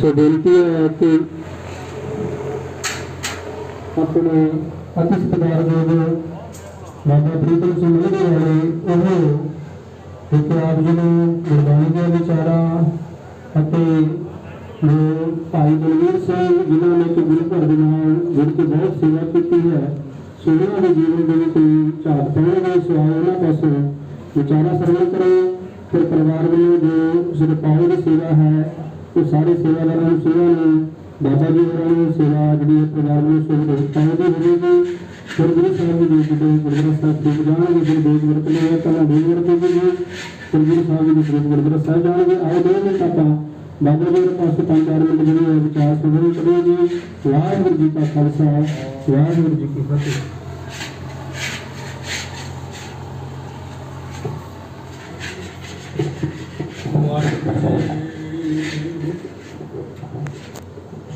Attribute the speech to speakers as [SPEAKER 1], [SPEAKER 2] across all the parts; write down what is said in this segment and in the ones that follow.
[SPEAKER 1] ਸੋ ਬੇਨਤੀ ਹੈ ਕਿ ਆਪਣੇ ਅਤੀ ਸਤਿਕਾਰਯੋਗ ਬਾਬਾ ਪ੍ਰੀਤਮ ਸਿੰਘ ਮਿਲਦੇ ਵਾਲੇ, ਉਹ ਇੱਕ ਆਪ ਜੀ ਨੂੰ ਗੁਰਬਾਣੀ ਦੇ ਵਿਚਾਰਾਂ ਅਤੇ ਜੋ ਭਾਈ ਬਲਵੀਰ ਸਿੰਘ ਜਿਨ੍ਹਾਂ ਨੇ ਕਿ ਗੁਰੂ ਘਰ ਦੇ ਨਾਲ ਜੁੜ ਕੇ ਬਹੁਤ ਸੇਵਾ ਕੀਤੀ ਹੈ ਸੋ ਉਹਨਾਂ ਦੇ ਜੀਵਨ ਦੇ ਵਿੱਚ ਕੋਈ ਝਾਕ ਪੈਣਗੇ ਸੋ ਆਓ ਉਹਨਾਂ ਪਾਸੋਂ ਵਿਚਾਰਾ ਸਰਵਣ ਕਰੋ, ਫਿਰ ਪਰਿਵਾਰ ਵੱਲੋਂ ਜੋ ਸਿਰਪਾਉ ਦੀ ਸੇਵਾ ਹੈ ਉਹ ਸਾਰੇ ਸੇਵਾਦਾਰਾਂ ਨੂੰ ਸੇਵਾ ਨੂੰ ਬਾਬਾ ਜੀ ਹੋਰਾਂ ਨੂੰ ਸੇਵਾ ਜਿਹੜੀ ਪਰਿਵਾਰ ਨੂੰ ਸੇਵਾ ਪਾਉਂਦੇ ਹੋਵੇਗੀ। ਫਿਰ ਸਾਹਿਬ ਜੀ ਦੇ ਜਿਹੜੇ ਗੁਰਦੁਆਰਾ ਸਾਹਿਬ ਦੇ ਜਾਣਗੇ ਫਿਰ ਦੇਜ ਵਰਤਨੇ ਹੈ ਤਾਂ ਦੇਜ ਵਰਤਨੇ ਜੀ ਸਾਹਿਬ ਜੀ ਦੇ ਗੁਰਦੁਆਰਾ ਸਾਹਿਬ ਜਾਣਗੇ, ਆਓ ਦੋ ਮਿੰਟ ਆਪਾਂ ਬਾਬਾ ਜੀ ਦੇ ਪਾਸੇ ਪੰਜ ਚਾਰ ਮਿੰਟ ਜਿਹੜੇ ਵਿਚਾਰ ਸੁਣਨ ਕਰੀਏ ਵਾਹਿਗੁਰੂ ਜੀ ਕਾ ਖਾਲਸਾ, ਵਾਹਿਗੁਰੂ ਜੀ ਕੀ ਫਤਿਹ।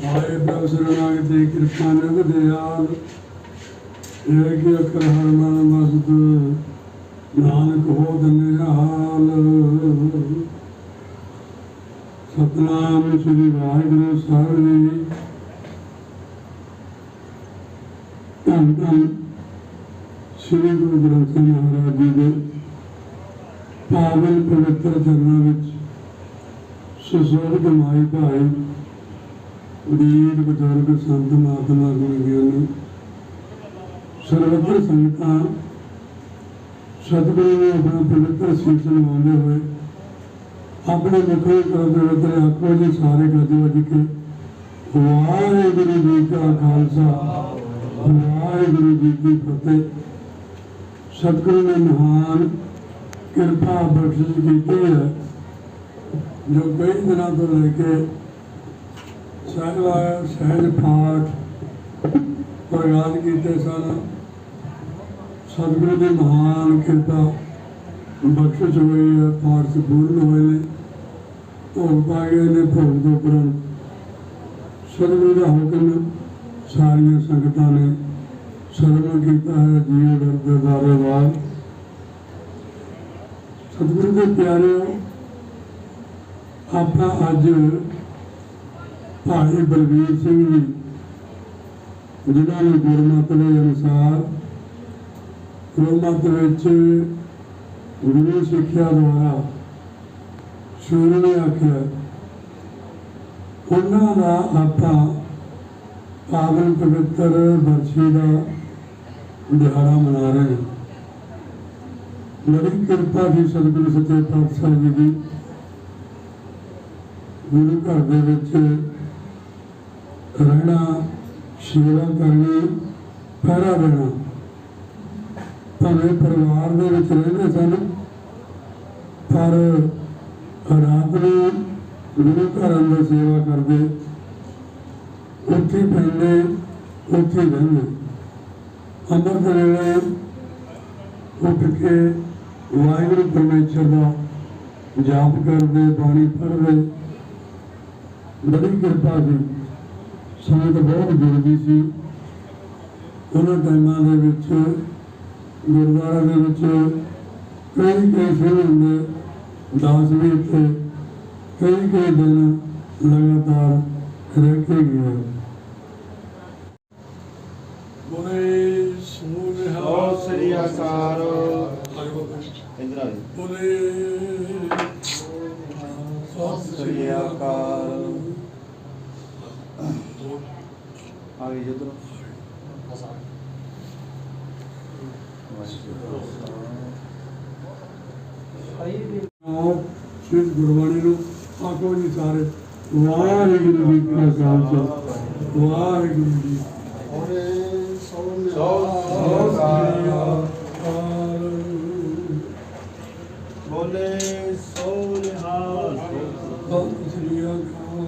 [SPEAKER 2] ਹਾਏ ਪ੍ਰਭ ਸਰਨਾਗਤ ਦੀ ਕਿਰਪਾ ਨਗ ਦਿਆਲ ਇਹ ਕਿ ਅਕਰ ਹਰ ਮਨ ਮਸਤ? ਨਾਨਕ ਹੋ ਦਨਿਆਲ ਸਤਨਾਮ ਸ੍ਰੀ ਵਾਹਿਗੁਰੂ ਸਾਹਿਬ ਜੀ। ਧੰਨ ਧੰਨ ਸ੍ਰੀ ਗੁਰੂ ਗ੍ਰੰਥ ਸਾਹਿਬ ਮਹਾਰਾਜ ਜੀ ਦੇ ਪਾਵਨ ਪਵਿੱਤਰ ਚਰਨਾਂ ਵਿੱਚ ਸੁਸੋਭ ਮਾਈ ਭਾਈ ਵੀਰ ਬਜ਼ੁਰਗ ਸੰਤ ਮਹਾਤਮਾ ਗੁਣ ਗਿਆਨੀ ਸਰਵਤਰ ਸੰਗਤਾਂ ਸਤਿਗੁਰੂ ਨੂੰ ਆਪਣਾ ਪਵਿੱਤਰ ਸੀਸ ਲਵਾਉਂਦੇ ਹੋਏ ਆਪਣੇ ਮੁਖੋਂ ਕਰਦੇ ਵਤਰੇ ਆਖੋ ਜੀ, ਸਾਰੇ ਗੱਜ ਵੱਜ ਕੇ, ਵਾਹਿਗੁਰੂ ਜੀ ਕਾ ਖਾਲਸਾ, ਵਾਹਿਗੁਰੂ ਜੀ ਕੀ ਫਤਿਹ। ਸਤਿਗੁਰੂ ਨੇ ਮਹਾਨ ਕਿਰਪਾ ਬਖਸ਼ਿਸ਼ ਕੀਤੀ ਹੈ, ਜੋ ਕਈ ਦਿਨਾਂ ਤੋਂ ਲੈ ਕੇ ਸਹਿਲਾ, ਸਹਿਜ ਪਾਠ ਪ੍ਰਗਾਨ ਕੀਤੇ ਸਨ ਸਤਿਗੁਰੂ ਦੀ ਮਹਾਨ ਕਿਰਪਾ ਬਖਸ਼ਿਸ਼ ਹੋਈ ਹੈ, ਪਾਠ ਸੰਪੂਰਨ ਹੋਏ ਨੇ। ਭੋਗ ਪਾਏ ਨੇ ਭੋਗ ਦੇ ਉਪਰੰਤ। ਸਤਿਗੁਰੂ ਦਾ ਹੁਕਮ, ਸਾਰੀਆਂ ਸੰਗਤਾਂ ਨੇ ਸਰਵਣ ਕੀਤਾ ਹੈ ਜੀਵ ਦੇ ਬਾਰੇ ਬਾਅਦ ਸਤਿਗੁਰੂ ਦੇ ਪਿਆਰੇ ਆਪਾਂ ਅੱਜ ਭਾਈ ਬਲਵੀਰ ਸਿੰਘ ਜੀ, ਜਿਨ੍ਹਾਂ ਨੇ ਗੁਰਮਤ ਦੇ ਅਨੁਸਾਰ ਗੁਰਮਤਿ ਵਿੱਚ ਗੁਰੂ ਸਿੱਖਿਆ ਦੁਆਰਾ ਸ਼ੁਰੂ ਨੇ ਆਖਿਆ, ਉਹਨਾਂ ਦਾ ਆਪਾਂ ਪਾਵਨ ਪਵਿੱਤਰ ਵਰਸ਼ੀ ਦਾ ਦਿਹਾੜਾ ਮਨਾ ਰਹੇ ਹਾਂ ਬੜੀ ਕਿਰਪਾ ਦੀ ਸਤਿਗੁਰੂ ਸੱਚੇ ਪਾਤਸ਼ਾਹ ਜੀ ਦੀ, ਗੁਰੂ ਘਰ ਦੇ ਵਿੱਚ ਰਹਿਣਾ, ਸੇਵਾ ਕਰਨੀ, ਪਹਿਰਾ ਦੇਣਾ। ਭਾਵੇਂ ਪਰਿਵਾਰ ਦੇ ਵਿੱਚ ਰਹਿੰਦੇ ਸਨ ਪਰ ਰਾਤ ਨੂੰ ਗੁਰੂ ਘਰ ਅੰਦਰ ਸੇਵਾ ਕਰਦੇ, ਉੱਥੇ ਪੈਂਦੇ, ਉੱਥੇ ਰਹਿੰਦੇ। ਅੰਮ੍ਰਿਤ ਵੇਲੇ ਉੱਠ ਕੇ ਵਾਹਿਗੁਰੂ ਪਰਮੇਸ਼ਰ ਦਾ ਜਾਪ ਕਰਦੇ, ਬਾਣੀ ਪੜ੍ਹਦੇ। ਬੜੀ ਕਿਰਪਾ ਸੀ। ਸੰਗਤ ਬਹੁਤ ਜੁੜਦੀ ਸੀ। ਉਹਨਾਂ ਟਾਈਮਾਂ ਦੇ ਵਿੱਚ ਗੁਰਦੁਆਰਾ ਦੇ ਵਿੱਚ ਕਈ ਕਈ ਸਿੰਘ ਹੁੰਦੇ ਦਾਸ ਵੀ ਇੱਥੇ ਕਈ ਕਈ ਦਿਨ ਲਗਾਤਾਰ ਰਹਿ। ਕੇ ਗਏ ਬੋਲੇ
[SPEAKER 3] ਸਤਿ ਸ੍ਰੀ ਅਕਾਲ।
[SPEAKER 2] ਆਇਓ
[SPEAKER 3] ਇੰਦਰ ਜੀ
[SPEAKER 2] ਬੋਲੇ
[SPEAKER 3] ਸਤਿ ਸ੍ਰੀ ਅਕਾਲ। ਆ ਗਈ ਜਦੋਂ
[SPEAKER 2] ਸ਼੍ਰੀ ਗੁਰਬਾਣੀ ਨੂੰ ਆਖੋ ਜੀ ਸਾਰੇ। ਵਾਹਿਗੁਰੂ ਜੀ ਕਾ ਖਾਲਸਾ। ਵਾਹਿਗੁਰੂ ਜੀ
[SPEAKER 3] ਸਤਿ ਸ੍ਰੀ ਅਕਾਲ। ਬੋਲੇ ਸੋਨਿਹਾਲ
[SPEAKER 2] ਸਤਿ ਸ੍ਰੀ ਅਕਾਲ।